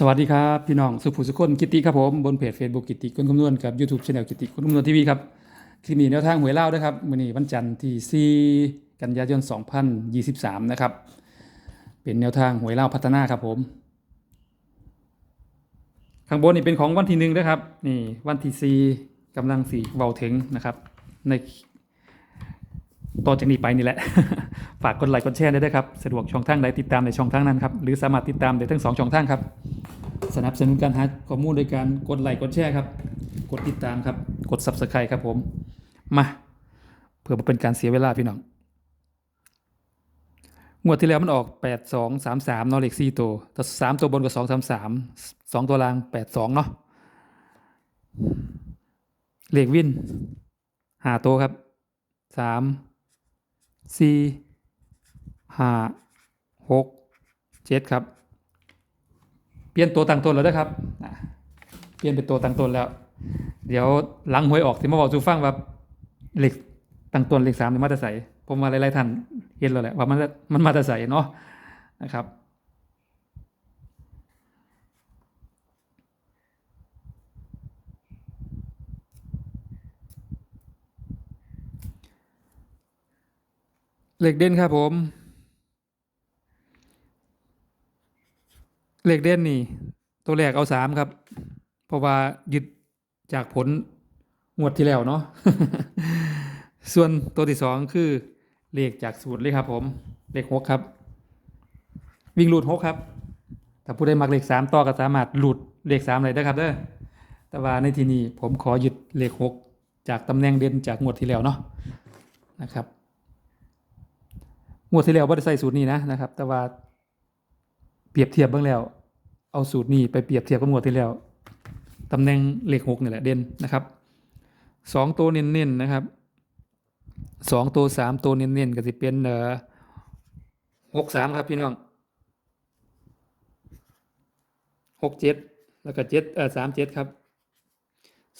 สวัสดีครับพี่น้องสุภูสุคนกิติครับผมบนเพจ Facebook กิติคนคำนวณกับ YouTube Channel กิติคนคำนวณทีวีครับคลิปนี้แนวทางหวยเล่าด้วยครับวันนี้วันจันทร์ที่ 4 กันยายน 2023 นะครับ เป็นแนวทางหวยเล่าพัฒนาครับผม ข้างบนนี่เป็นของวันที่หนึ่งนะครับนี่วันที่สี่กำลังสี่เบาถึงนะครับ ในต่อจากนี้ไปนี่แหละ ฝากกดไลค์กดแชร์ได้ด้วยครับ สะดวกช่องทางใดติดตามในช่องทางนั้นครับ หรือสามารถติดตามได้ทั้งสองช่องทางครับ สนับสนุนการหาข้อมูลโดยการกดไลค์กดแชร์ครับ กดติดตามครับ กด subscribe ครับผม มา เพื่อบ่เป็นการเสียเวลาพี่น้อง งวดที่แล้วมันออก 8 2 3 3เนาะเลข4ตัวแต่3ตัวบนก็2 3 3 2 ตัวล่าง 8 2 เนาะเลขวินหาตัวครับ 3 4 5 6 7 ครับ ปลี่ยนตัวตั้งตนแล้วนะครับ เปลี่ยนเป็นตัวตั้งตนแล้ว เดี๋ยวหลังหวยออกที่มาบอกจูฟังว่าเหล็กตั้งตนเหล็กสามในมาตรใสผมมาหลายๆท่านเห็นแล้วแหละว่ามันมันมาตรใสเนาะนะครับ เหล็กเด่นครับผม เล็กเด่นนี่ ตัวแรกเอาสามครับ เพราะว่ายึดจากผลงวดที่แล้วเนาะส่วนตัวที่สองคือเลขจากสูตรเลยครับผม เลขหกครับ วิ่งหลุดหกครับถ้าผู้ใดมักเลขสามต่อก็สามารถหลุดเลขสามเลยได้ครับเด้อแต่ว่าในที่นี้ผมขอยึดเลขหกจากตำแหน่งเด่นจากงวดที่แล้วเนาะนะครับงวดที่แล้วไม่ได้ใส่สูตรนี้นะนะครับ แต่ว่าเปรียบเทียบเบ้างแล้ว เอาสูตรนี้ไปเปรียบเทียบกับงวดที่แล้วตำแหน่งเลขหกนี่แหละเด่นนะครับสองตัวเน้นๆนะครับสองตัวสามตัวเน้นๆก็จะเป็นเอ่อหกสามครับพี่น้องหกเจ็ดแล้วก็เจ็ดเอ่อสามเจ็ดครับ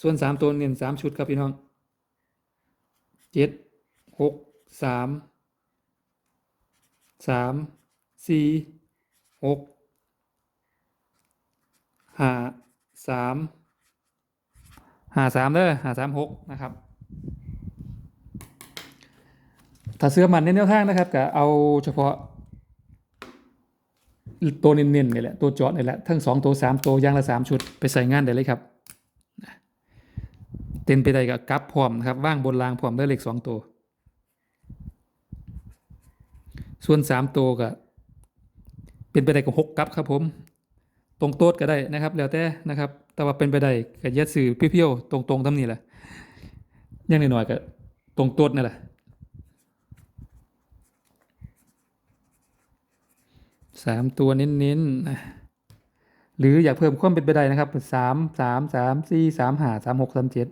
ส่วนสามตัวเน้นสามชุดครับพี่น้องเจ็ดหกสามสามสี่หก ห้าสามห้าสามเด้อห้าสามหกนะครับ ถ้าเสื้อมันในแนวทางนะครับก็เอาเฉพาะ ตัวเน้นๆนี่แหละ ตัวจอดนี่แหละ ทั้งสองตัวสามตัวย่างละสามชุดไปใส่งานได้เลยครับเต้นไปได้กับกับพร้อมนะครับว่างบนรางพร้อมได้เลขสองตัว ส่วนสามตัวก็เป็นไปได้กับหกกับครับผม ตรงโต๊ดก็ได้นะครับ แล้วแต่นะครับ แต่ว่าเป็นไปได้กับยัดสื่อเพี้ยวๆตรงๆทำนี่แหละยังหน้อยๆก็ตรงโต๊ดนั่นแหละสามตัวเน้นๆนะหรืออยากเพิ่มความเป็นไปได้นะครับสามสามสามสี่สามห้าสามหกสามเจ็ด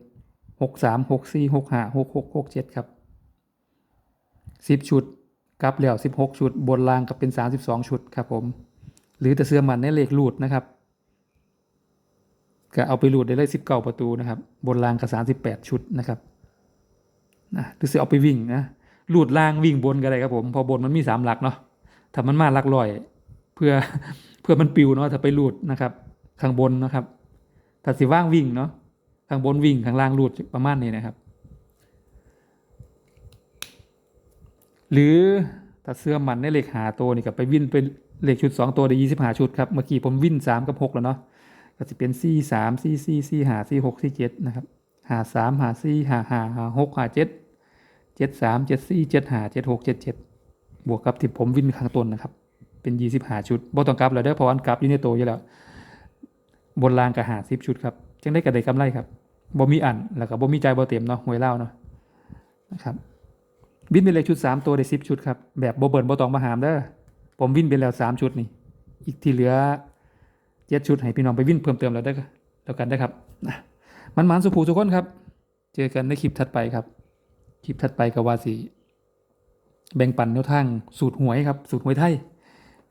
หกสามหกสี่หกห้าหกหกหกเจ็ดครับสิบชุดกลับแล้วสิบหกชุด บนรางกับเป็นสามสิบสองชุดครับผม หรือแต่เสื้อมันในเลขรูดนะครับก็เอาไปรูดได้เลยสิบเก้าประตูนะครับ บนรางกับสามสิบแปดชุดนะครับนะหรือจะเอาไปวิ่งนะรูดล่างวิ่งบนก็ได้ครับผมพอบนมันมีสามหลักเนาะถ้ามันมาหลักลอยเพื่อเพื่อมันปิวเนาะถ้าไปรูดนะครับ ข้างบนนะครับถ้าสิว่างวิ่งเนาะข้างบนวิ่งข้างล่างรูดประมาณนี้นะครับ หรือถ้าเสื้อมันในเหลขหาตัวนี่ก็ไปวิ่นเป็น เลขชุดสองตัวได้ยี่สิบหาชุดครับ เมื่อกี้ผมวิ่นสามกับหกแล้วเนาะ ก็จะเป็นสี่สามสี่สี่สี่หาสี่หกสี่เจ็ดนะครับหาสามหาสี่หาหาหาหกหาเจ็ดเจ็ดสามเจ็ดสี่เจ็ดหาเจ็ดหกเจ็ดเจ็ดบวกกับที่ผมวิ่นข้างต้นนะครับ เป็นยี่สิบหาชุดบ่ต้องกลับแล้วเด้อเพราะอันกลับอยู่ในตัวอยู่แล้ว บนรางกับหาสิบชุดครับจังได้กระไดกำไรครับบ่มีอันแล้วก็บ่มีใจบ่เต็มเนาะหวยเล่าเนาะนะครับวินไปเลยชุดสามตัวได้สิบชุดครับ แบบโบเบิร์นโบตองมาหามเด้อ ผมวิ่นไปแล้วสามชุดนี่ อีกที่เหลือเจ็ดชุดให้พี่น้องไปวิ่นเพิ่มเติมแล้วได้แล้วกันได้ครับนะมันหมันสุภูทุกคนครับ เจอกันในคลิปถัดไปครับ คลิปถัดไปกับว่าสีแบ่งปันแนวทางสูตรหวยครับ สูตรหวยไทย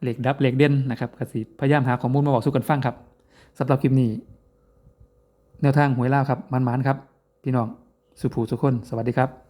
เหล็กดับเหล็กเด่นนะครับกสิพยายามหาข้อมูลมาบอกสู้กันฟังครับสำหรับคลิปนี้ แนวทางหวยล่าครับมันๆครับ พี่น้องสุภูทุกคน สวัสดีครับ